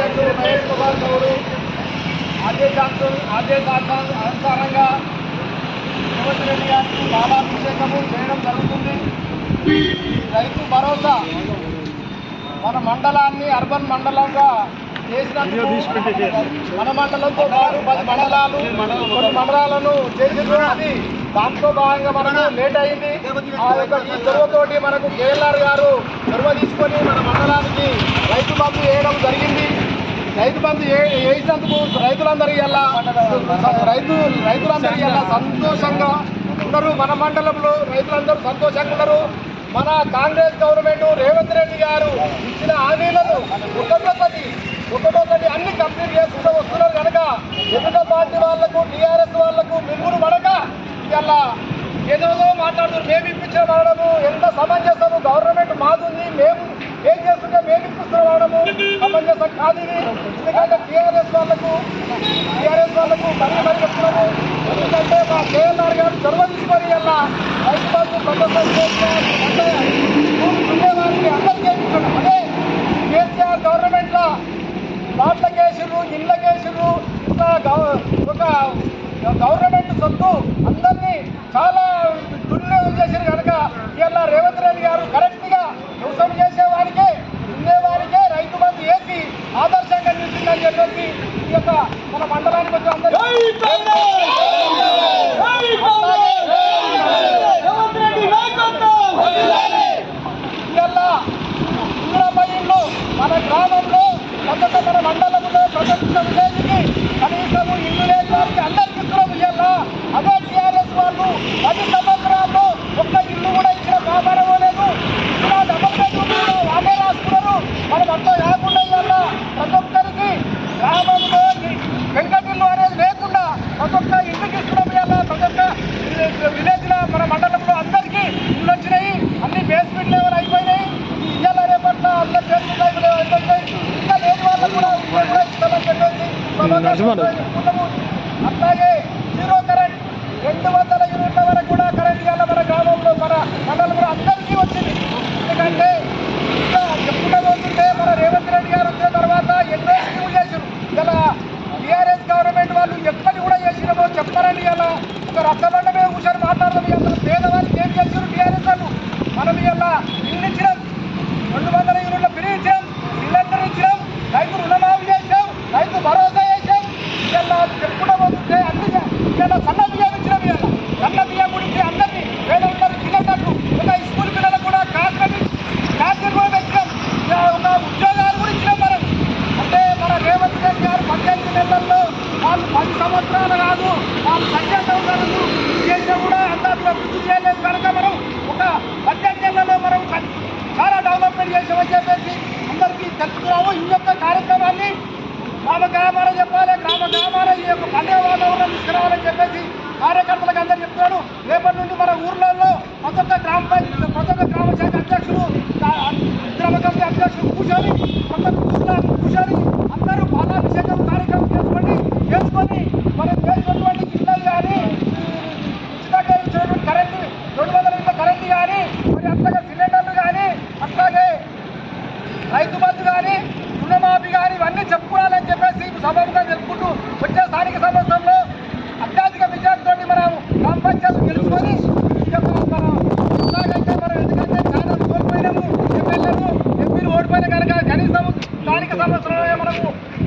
మహేష్ కుమార్ గౌడ్ ఆదేశాంత ఆదేశాంత అనుసారంగా రేవంత్ రెడ్డి గారికి బాలాభిషేకము చేయడం జరుగుతుంది. రైతు భరోసా మన మండలాన్ని అర్బన్ మండలంగా మన మండలంతో పాటు పది మండలాలు కొన్ని మండలాలను చేసిన అది దాంతో భాగంగా మనకు లేట్ అయింది. ఆ యొక్క ఈ చొరవతోటి మనకు కేఎల్ఆర్ గారు చొరవ తీసుకొని మన మండలానికి రైతు బంధు వేయడం జరిగింది. రైతు బంధు వేసినందుకు రైతులందరూ ఎలా రైతు రైతులందరూ ఎలా సంతోషంగా ఉన్నారు. మన మండలంలో రైతులందరూ సంతోషంగా ఉన్నారు. మన కాంగ్రెస్ గవర్నమెంట్ రేవంత్ రెడ్డి గారు ఇచ్చిన హామీలను ఒక్కొక్కటి ఒక్కొక్కటి అన్ని కంప్లీట్ చేసుకుంటూ వస్తున్నారు కనుక ఎదుట పార్టీ వాళ్ళకు టీఆర్ఎస్ వాళ్ళకు మింగురు పడక ఇలా ఏదో మాట్లాడుతున్నారు. మేము ఇప్పించిన మనము ఎంత సమంజసం గవర్నమెంట్ మాదుంది మేము ఏం చేస్తుంటే మేము ఇప్పిస్తున్న వాడము సమంజసం కాదు ఇది ఎందుకంటే టీఆర్ఎస్ వాళ్ళకు టీఆర్ఎస్ వాళ్ళకు మరీ మరీ చెప్తున్నాము ఎందుకంటే మా కేఎల్ఆర్ గారు చొరవ తీసుకొని వెళ్ళా రైతు బంధు ప్రభుత్వం చేస్తున్నారు. అంటే భూమి దున్నేవారికి అదే కేసీఆర్ గవర్నమెంట్లో బాట్ల కేసులు ఇళ్ళ కేసులు ఇంకా ఒక గవర్నమెంట్ సొత్తు అందరినీ చాలా దుర్వినియోగం చేశారు కనుక ఇలా రేవంత్ రెడ్డి గారు కరెక్ట్ వ్యవసాయం చేసేవారికే దున్నేవారికే రైతు బంధు వేసి ఆదర్శంగా నిలిచిందని చెప్పేసి ఈ యొక్క మన మండలానికి వచ్చి అందరూ ఇవాళ ఇందిరామ్మ ఇల్లు మన గ్రామంలో ప్రజెంట్ మన మండలంలో ప్రజెంట్ విలేజ్కి కనీసము ఇల్లు లేని వారికి అందరికి ఇస్తున్నాం ఇవాళ అదే టీఆర్ఎస్ వాళ్ళు పది సంవత్సరాల్లో ఒక్క ఇల్లు కూడా ఇచ్చిన వ్యాపారం లేదు ఇక్కడ డబల్ బెడ్రూమ్ కూడా వాళ్ళే రాసుకున్నారు మనం అంతా కాకుండా ఇవాళ ప్రతి ఒక్కరికి గ్రామంలో ఈ వెంకటిల్లు అనేది లేకుండా ప్రతి ఒక్క ఇంటికి ఇస్తున్నాం ఇవాళ ప్రతి ఒక్క విలేజ్లో మన మండలంలో అందరికీ ఇల్లు వచ్చినాయి అన్ని బేస్మెంట్ లెవెల్ అయిపోయినాయి ఇవాళ రేపట్ల అందరి బేస్మెంట్ లెవెల్ అయిపోయినాయి ఇంకా లేని వాళ్ళకు కూడా ఉద్యోగం కూడా ఇస్తామని చెప్పేసి చెప్పుకుంటాము. అట్లాగే జీరో కరెంట్ రెండు వందల యూనిట్ల వరకు కూడా కరెంట్ గల మన గ్రామంలో మన మండలంలో అందరికీ వచ్చింది. ఎందుకంటే ఇంకా చెప్పుకుంటూ పోతుంటే మన రేవంత్ రెడ్డి గారు వచ్చిన తర్వాత ఎన్నో స్కీములు చేశారు. ఇలా టీఆర్ఎస్ గవర్నమెంట్ వాళ్ళు ఎప్పటి కూడా చేసినామో చెప్పారండి ఇలా ఒక రక్తబండ మీద కూర్చొని మాట్లాడదాం ఇలా పేదవాళ్ళకి ఏం చేశారు టీఆర్ఎస్ వాళ్ళు? మనం ఇలా ఇల్లు ఇచ్చిన రెండు వందల యూనిట్ల ఫ్రీ ఇచ్చాం సిలిండర్ ఇచ్చినాం రైతు రుణమాఫీ చేసాం రైతు భరోసా చేసాం ఇలా చెప్పుకుంటూ పోతుంటే అన్ని ఇలా సన్న బియ్యం ఇచ్చినాం ఇలా సన్న బియ్యం గురించి అందరినీ పేదలందరూ తినేటట్టు ఒక స్కూల్ పిల్లలకు కూడా కాకని కాకని కూడా పెట్టినాం ఇలా ఒక ఉద్యోగాలు కూడా ఇచ్చినాం మనం అంటే మన రేవంత్ రెడ్డి గారు పద్దెనిమిది నెలల్లో వాళ్ళు పది సంవత్సరాలు కాదు వాళ్ళు పద్దెనిమిది సంవత్సరాలు చేసినా కూడా అంత అభివృద్ధి చేయలేదు. కనుక మనం ఒక పద్దెనిమిది నెలల్లో మనం చాలా డెవలప్మెంట్ చేసామని చెప్పేసి అందరికీ తెలుసుకున్నాము ఈ యొక్క కార్యక్రమాన్ని గ్రామ గ్రామాల చెప్పాలి. గ్రామ గ్రామాల ఈ యొక్క పండుగ వాతావరణం తీసుకురావాలని చెప్పేసి కార్యకర్తలకు అందరూ చెప్తున్నాను రేపటి నుండి మన ఊర్లలో ప్రతి ఒక్క గ్రామ పంచాయతీ ప్రతి ఒక్క గ్రామ శాఖ అధ్యక్షులు గ్రామ కమిటీ అధ్యక్షులు కూర్చొని ప్రతి ఒక్క కూర్చొని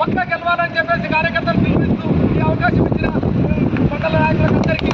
పక్క గెలవాలని చెప్పేసి కార్యకర్తలు పిలిపిస్తూ ఈ అవకాశం ఇచ్చిన మండల నాయకులకు అందరికీ